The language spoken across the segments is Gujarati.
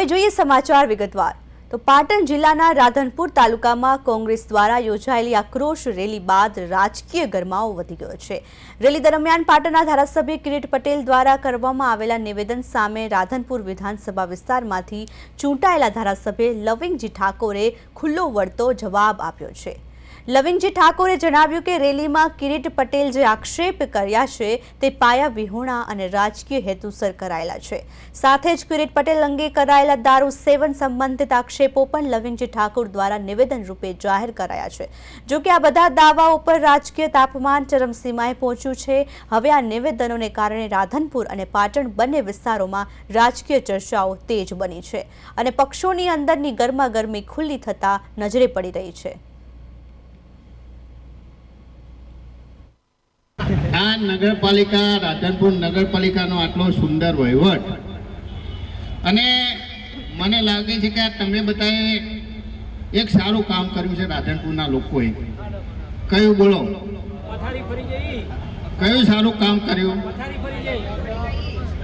હવે જોઈએ સમાચાર વિગતવાર. તો પાટણ જિલ્લાના રાધનપુર તાલુકામાં કોંગ્રેસ દ્વારા યોજાયેલી આક્રોશ રેલી બાદ રાજકીય ગરમાવો વધી ગયો છે. રેલી દરમિયાન પાટણના ધારાસભ્ય કિરીટ પટેલ દ્વારા કરવામાં આવેલા નિવેદન સામે રાધનપુર વિધાનસભા વિસ્તારમાંથી ચૂંટાયેલા ધારાસભ્ય લવિંગજી ઠાકોરે ખુલ્લો વળતો જવાબ આપ્યો છે. લવિંગજી ઠાકોરે જણાવ્યું કે રેલીમાં કિરીટ પટેલ જે આક્ષેપ કર્યા છે તે પાયા વિહોણા અને રાજકીય હેતુસર કરાયેલા છે. સાથે જ કિરીટ પટેલ અંગે કરાયેલા દારૂ સેવન સંબંધિત આક્ષેપો પણ લવિંગજી ઠાકોર દ્વારા નિવેદન રૂપે જાહેર કરાયા છે. જો કે આ બધા દાવાઓ પર રાજકીય તાપમાન ચરમસીમાએ પહોંચ્યું છે. હવે આ નિવેદનોને કારણે રાધનપુર અને પાટણ બંને વિસ્તારોમાં રાજકીય ચર્ચાઓ તેજ બની છે અને પક્ષોની અંદરની ગરમાગરમી ખુલ્લી થતા નજરે પડી રહી છે. આ નગરપાલિકા રાધનપુર નગરપાલિકાનો આટલો સુંદર વહીવટ. અને મને લાગે છે કે આ તમે બધાએ એક સારું કામ કર્યું છે રાધનપુરના લોકોએ. કયું બોલો? કયું સારું કામ કર્યું?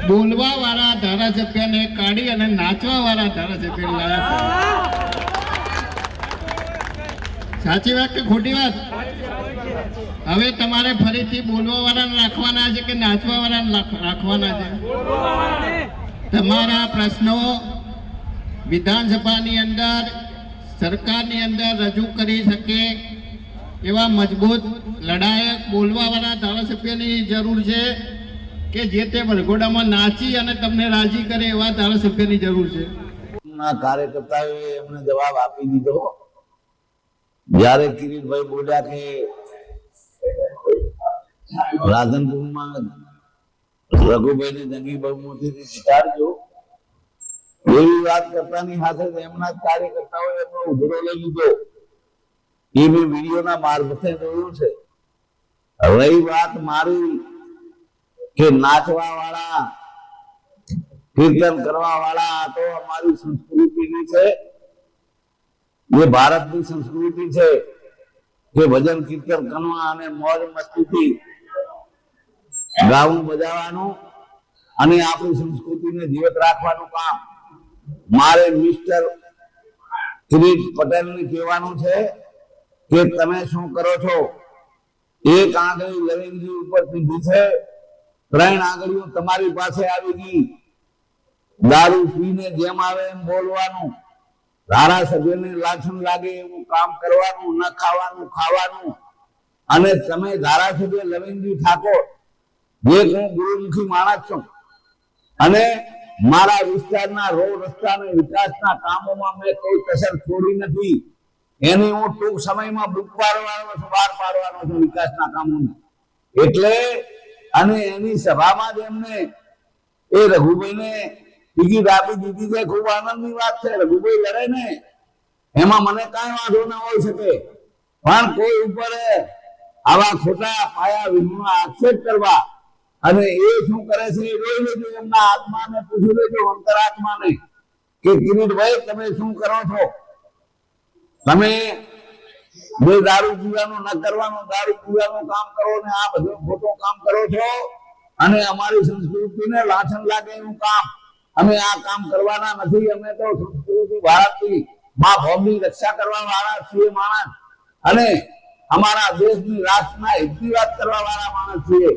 બોલવા વાળા ધારાસભ્યને કાઢી અને નાચવા વાળા ધારાસભ્ય લાવ્યા સાચી વાત કે ખોટી વાત? હવે તમારે ફરીથી બોલવા વાળા રાખવાના છે કે નાચવા વાળા રાખવાના છે? તમારા પ્રશ્નો વિધાનસભાની અંદર, સરકારની અંદર રજૂ કરી શકે એવા મજબૂત લડાયક બોલવાવાળા ધારાસભ્યની જરૂર છે કે જે તે વરઘોડામાં નાચી અને તમને રાજી કરે એવા ધારાસભ્યની જરૂર છે? કાર્યકર્તાઓએ એમને જવાબ આપી દીધો. જ્યારે કિરીટભાઈ બોલ્યા કે રાધનપુરમાં રઘુભાઈને જંગી બહુમતીથી સ્વીકારજો એવી વાત કરતાની સાથે એમના જ કાર્યકર્તાઓએ એમનો ઉધડો લઈ લીધો. એ મેં વિડીયોના મારફતે જોયું છે. રહી વાત મારી કે નાચવા વાળા કીર્તન કરવા વાળા તો અમારી સંસ્કૃતિની છે. એ ભારતની સંસ્કૃતિ છે કે ભજન કીર્તન કરવા અને મોજ મસ્તીથી ગાવું બજાવવાનું અને આપણી સંસ્કૃતિને જીવત રાખવાનું કામ. મારે મિસ્ટર કિરીટ પટેલને કહેવાનું છે કે તમે શું કરો છો? એક આંગળી લવિંગજી ઉપર પીધી છે, ત્રણ આંગળીઓ તમારી પાસે આવી ગઈ. દારૂ પીને જેમ આવે એમ બોલવાનું. ધારાસભ્યને લાછન લાગે એવું કામ કરવાનું, ન ખાવાનું ખાવાનું. અને તમે ધારાસભ્ય લવિંગજી ઠાકોર, જે હું ગુરુમુખી માણસ છું, અને મારા વિસ્તારના રોડ રસ્તા વિકાસના કામોમાં મેં કોઈ કસર છોડી નથી, એની હું ટૂંક સમયમાં બુક પાડવાનો છું, બહાર પાડવાનો છું વિકાસના કામોને. એટલે, અને એની સભામાં જ એમને એ રઘુભાઈને ટિકિટ આપી દીધી છે, ખૂબ આનંદની વાત છે, રઘુભાઈ લડે ને. એમાં મને કઈ વાંધો ના હોય શકે. પણ કોઈ ઉપર આવા ખોટા પાયા વિના આક્ષેપ કરવા અને એ શું કરે છે જોઈ લેજો, એમના આત્માને પૂછી લેજો, અંતરાત્માને. કે કિરીટભાઈ, તમે શું કરો છો? તમે જે દારૂ પીવાનું ન કરવાનું, દારૂ પીવાનું કામ કરો ને આ બધું ખોટું કામ કરો છો? અને અમારી સંસ્કૃતિને લાછન લાગે એવું કામ. અમે આ કામ કરવાના નથી. અમે તો સંસ્કૃતિ, ભારતની મા ભૌમની રક્ષા કરવા વાળા છીએ માણસ. અને અમારા દેશની રાષ્ટ્રના હિતની વાત કરવા વાળા માણસ છીએ.